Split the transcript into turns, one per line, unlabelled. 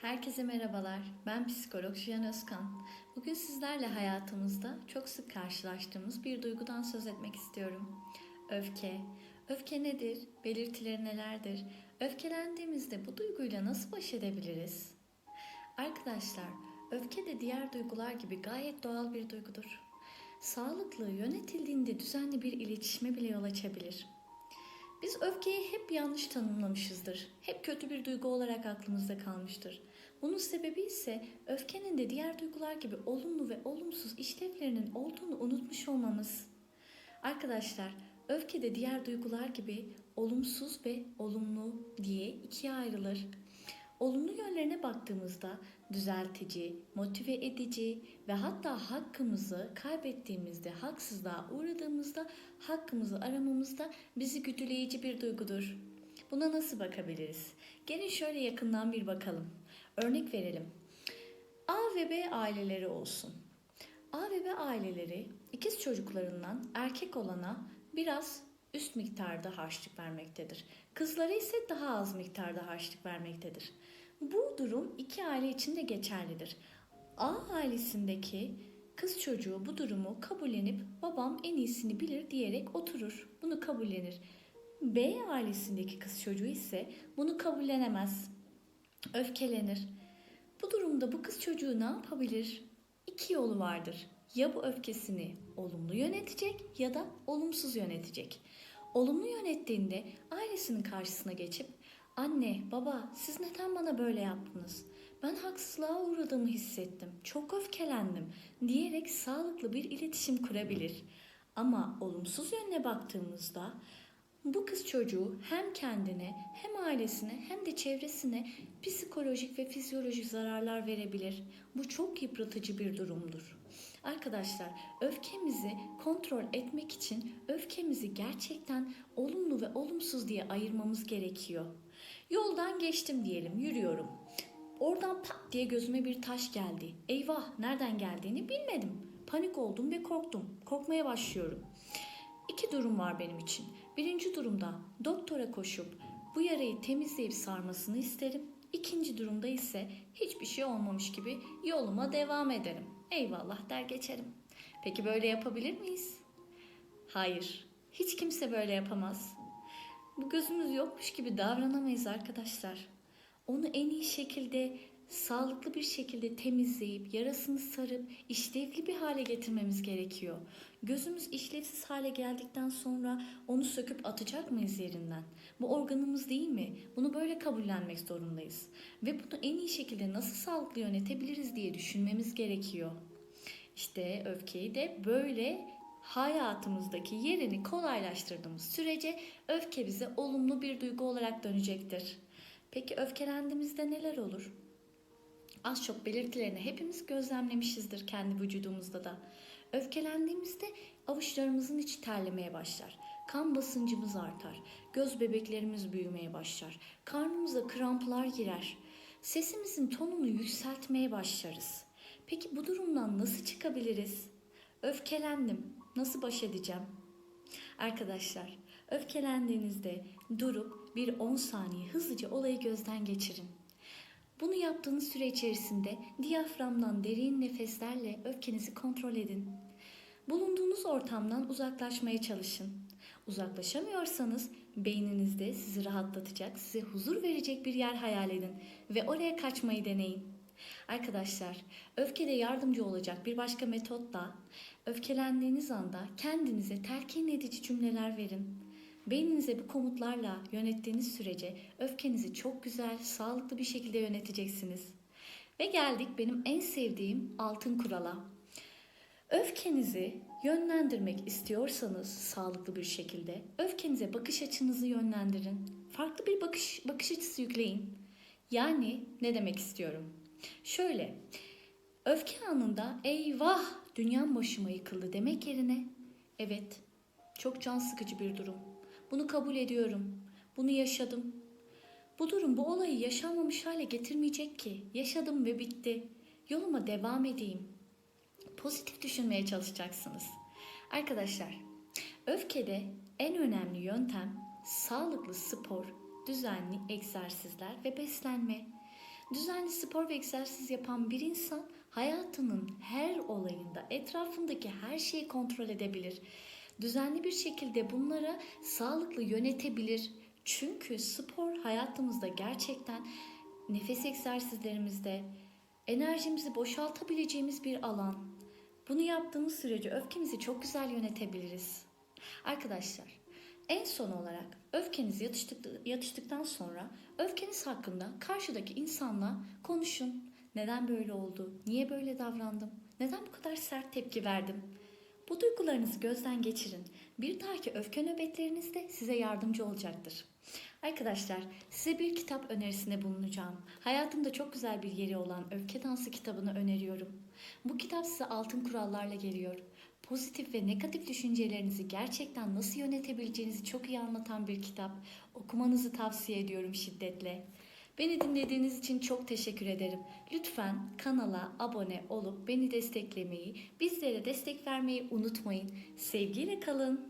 Herkese merhabalar. Ben psikolog Jiyan Özkan. Bugün sizlerle hayatımızda çok sık karşılaştığımız bir duygudan söz etmek istiyorum. Öfke. Öfke nedir? Belirtileri nelerdir? Öfkelendiğimizde bu duyguyla nasıl baş edebiliriz? Arkadaşlar, öfke de diğer duygular gibi gayet doğal bir duygudur. Sağlıklı, yönetildiğinde düzenli bir iletişime bile yol açabilir. Biz öfkeyi hep yanlış tanımlamışızdır. Hep kötü bir duygu olarak aklımızda kalmıştır. Bunun sebebi ise öfkenin de diğer duygular gibi olumlu ve olumsuz işlevlerinin olduğunu unutmuş olmamız. Arkadaşlar, öfke de diğer duygular gibi olumsuz ve olumlu diye ikiye ayrılır. Olumlu yönlerine baktığımızda düzeltici, motive edici ve hatta hakkımızı kaybettiğimizde, haksızlığa uğradığımızda hakkımızı aramamızda bizi güdüleyici bir duygudur. Buna nasıl bakabiliriz? Gelin şöyle yakından bir bakalım. Örnek verelim. A ve B aileleri olsun. A ve B aileleri ikiz çocuklarından erkek olana biraz üst miktarda harçlık vermektedir. Kızlara ise daha az miktarda harçlık vermektedir. Bu durum iki aile için de geçerlidir. A ailesindeki kız çocuğu bu durumu kabullenip babam en iyisini bilir diyerek oturur. Bunu kabullenir. B ailesindeki kız çocuğu ise bunu kabullenemez. Öfkelenir. Bu durumda bu kız çocuğu ne yapabilir? İki yolu vardır. Ya bu öfkesini olumlu yönetecek ya da olumsuz yönetecek. Olumlu yönettiğinde ailesinin karşısına geçip Anne, baba siz neden bana böyle yaptınız? Ben haksızlığa uğradığımı hissettim. Çok öfkelendim diyerek sağlıklı bir iletişim kurabilir. Ama olumsuz yönüne baktığımızda bu kız çocuğu hem kendine hem ailesine hem de çevresine psikolojik ve fizyolojik zararlar verebilir. Bu çok yıpratıcı bir durumdur. Arkadaşlar öfkemizi kontrol etmek için öfkemizi gerçekten olumlu ve olumsuz diye ayırmamız gerekiyor. Yoldan geçtim diyelim, yürüyorum. Oradan pat diye gözüme bir taş geldi. Eyvah, nereden geldiğini bilmedim. Panik oldum ve korktum. Korkmaya başlıyorum. İki durum var benim için. Birinci durumda doktora koşup bu yarayı temizleyip sarmasını isterim. İkinci durumda ise hiçbir şey olmamış gibi yoluma devam ederim. Eyvallah der geçerim. Peki böyle yapabilir miyiz? Hayır. Hiç kimse böyle yapamaz. Bu gözümüz yokmuş gibi davranamayız arkadaşlar. Onu en iyi şekilde, sağlıklı bir şekilde temizleyip, yarasını sarıp, işlevli bir hale getirmemiz gerekiyor. Gözümüz işlevsiz hale geldikten sonra onu söküp atacak mıyız yerinden? Bu organımız değil mi? Bunu böyle kabullenmek zorundayız. Ve bunu en iyi şekilde nasıl sağlıklı yönetebiliriz diye düşünmemiz gerekiyor. İşte öfkeyi de böyle hayatımızdaki yerini kolaylaştırdığımız sürece öfke bize olumlu bir duygu olarak dönecektir. Peki öfkelendiğimizde neler olur? Az çok belirtilerini hepimiz gözlemlemişizdir kendi vücudumuzda da. Öfkelendiğimizde avuçlarımızın içi terlemeye başlar. Kan basıncımız artar. Göz bebeklerimiz büyümeye başlar. Karnımıza kramplar girer. Sesimizin tonunu yükseltmeye başlarız. Peki bu durumdan nasıl çıkabiliriz? Öfkelendim. Nasıl baş edeceğim? Arkadaşlar, öfkelendiğinizde durup bir 10 saniye hızlıca olayı gözden geçirin. Bunu yaptığınız süre içerisinde diyaframdan derin nefeslerle öfkenizi kontrol edin. Bulunduğunuz ortamdan uzaklaşmaya çalışın. Uzaklaşamıyorsanız beyninizde sizi rahatlatacak, size huzur verecek bir yer hayal edin ve oraya kaçmayı deneyin. Arkadaşlar, öfkede yardımcı olacak bir başka metot da öfkelendiğiniz anda kendinize telkin edici cümleler verin. Beyninize bu komutlarla yönettiğiniz sürece öfkenizi çok güzel, sağlıklı bir şekilde yöneteceksiniz. Ve geldik benim en sevdiğim altın kurala. Öfkenizi yönlendirmek istiyorsanız sağlıklı bir şekilde öfkenize bakış açınızı yönlendirin. Farklı bir bakış bakış açısı yükleyin. Yani ne demek istiyorum? Şöyle, öfke anında eyvah dünyam başıma yıkıldı demek yerine evet çok can sıkıcı bir durum. Bunu kabul ediyorum. Bunu yaşadım. Bu durum bu olayı yaşanmamış hale getirmeyecek ki. Yaşadım ve bitti. Yoluma devam edeyim. Pozitif düşünmeye çalışacaksınız. Arkadaşlar, öfkede en önemli yöntem sağlıklı spor, düzenli egzersizler ve beslenme. Düzenli spor ve egzersiz yapan bir insan hayatının her olayında etrafındaki her şeyi kontrol edebilir. Düzenli bir şekilde bunlara sağlıklı yönetebilir. Çünkü spor hayatımızda gerçekten nefes egzersizlerimizde enerjimizi boşaltabileceğimiz bir alan. Bunu yaptığımız sürece öfkemizi çok güzel yönetebiliriz. Arkadaşlar, en son olarak öfkeniz yatıştık, yatıştıktan sonra öfkeniz hakkında karşıdaki insanla konuşun. Neden böyle oldu? Niye böyle davrandım? Neden bu kadar sert tepki verdim? Bu duygularınızı gözden geçirin. Bir dahaki öfke nöbetlerinizde size yardımcı olacaktır. Arkadaşlar size bir kitap önerisinde bulunacağım. Hayatımda çok güzel bir yeri olan Öfke Dansı kitabını öneriyorum. Bu kitap size altın kurallarla geliyor. Pozitif ve negatif düşüncelerinizi gerçekten nasıl yönetebileceğinizi çok iyi anlatan bir kitap. Okumanızı tavsiye ediyorum şiddetle. Beni dinlediğiniz için çok teşekkür ederim. Lütfen kanala abone olup beni desteklemeyi, bizlere destek vermeyi unutmayın. Sevgiyle kalın.